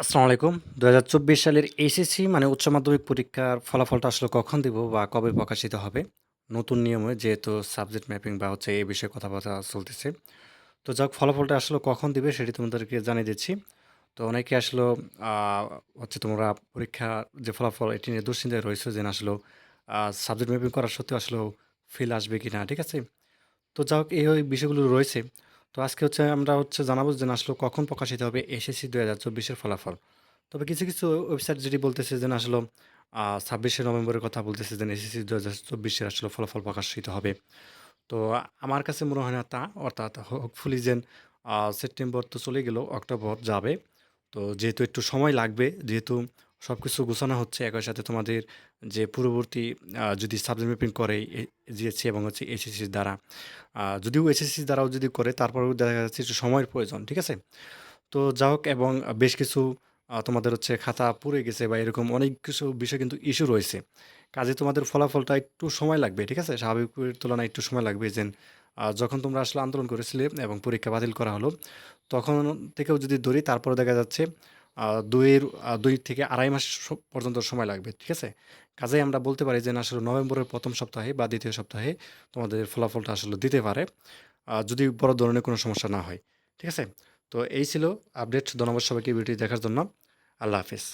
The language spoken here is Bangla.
আসসালামু আলাইকুম। ২০২৪ সালের এইচএসসি মানে উচ্চ মাধ্যমিক পরীক্ষার ফলাফলটা আসলে কখন দিব বা কবে প্রকাশিত হবে? নতুন নিয়মে যেহেতু সাবজেক্ট ম্যাপিং বা হচ্ছে এই বিষয়ে কথাবার্তা চলতেছে। তো যাক, ফলাফলটা আসলে কখন দিবে সেটি তোমাদেরকে জানিয়ে দিচ্ছি। তো অনেকে আসলেও আ, হচ্ছে তোমরা পরীক্ষার যে ফলাফল এটি নিয়ে দুশ্চিন্তায় রয়েছো যে না আসলেও সাবজেক্ট ম্যাপিং করা সত্ত্বেও আসলেও ফেল আসবে কি না ঠিক আছে? তো যাই হোক এই বিষয়গুলো রয়েছে। তো আজকে হচ্ছে আমরা হচ্ছে জানাব যে আসলে কখন প্রকাশিত হবে এসএসসি দু হাজার চব্বিশের ফলাফল। তবে কিছু, কিছু ওয়েবসাইট যেটি বলতেছে যে না আসলেও আ ২৬শে নভেম্বরের কথা বলতেছে যে এসএসসি ২০২৪ এর আসলে ফলাফল প্রকাশিত হবে। তো আমার কাছে মনে হয় না তা অর্থাৎ হোপফুলি যেন সেপ্টেম্বর তো চলে গেল, অক্টোবর যাবে। তো যেহেতু একটু সময় লাগবে, যেহেতু সবকিছু গোছানো হচ্ছে একই সাথে তোমাদের যে পূর্ববর্তী যদি সাবজেক্ট ম্যাপিং করে জিএসসি এবং হচ্ছে এসএসসির দ্বারা। যদিও এসএসসি দ্বারাও যদি করে তারপরেও দেখা যাচ্ছে একটু সময়ের প্রয়োজন, ঠিক আছে? তো যা হোক এবং বেশ কিছু তোমাদের হচ্ছে খাতা পুড়ে গেছে বা এরকম অনেক কিছু বিষয় কিন্তু ইস্যু রয়েছে। কাজে তোমাদের ফলাফলটা একটু সময় লাগবে, ঠিক আছে? স্বাভাবিকের তুলনায় একটু সময় লাগবে যে যখন তোমরা আসলে আন্দোলন করেছিলে এবং পরীক্ষা বাতিল করা হলো, তখন থেকেও যদি ধরি তারপরে দেখা যাচ্ছে আ ২ এর আ ২ থেকে ২.৫ মাস পর্যন্ত সময় লাগবে, ঠিক আছে? কাজেই আমরা বলতে পারি যে না আসলে নভেম্বরের প্রথম সপ্তাহে বা দ্বিতীয় সপ্তাহে তোমাদের ফলাফলটা আসলে দিতে পারে। যদি বড় ধরনের কোনো সমস্যা না হয়, ঠিক আছে? তো এই ছিল আপডেট। ধন্যবাদ সবাইকে ভিডিওটি দেখার জন্য। আল্লাহ হাফেজ।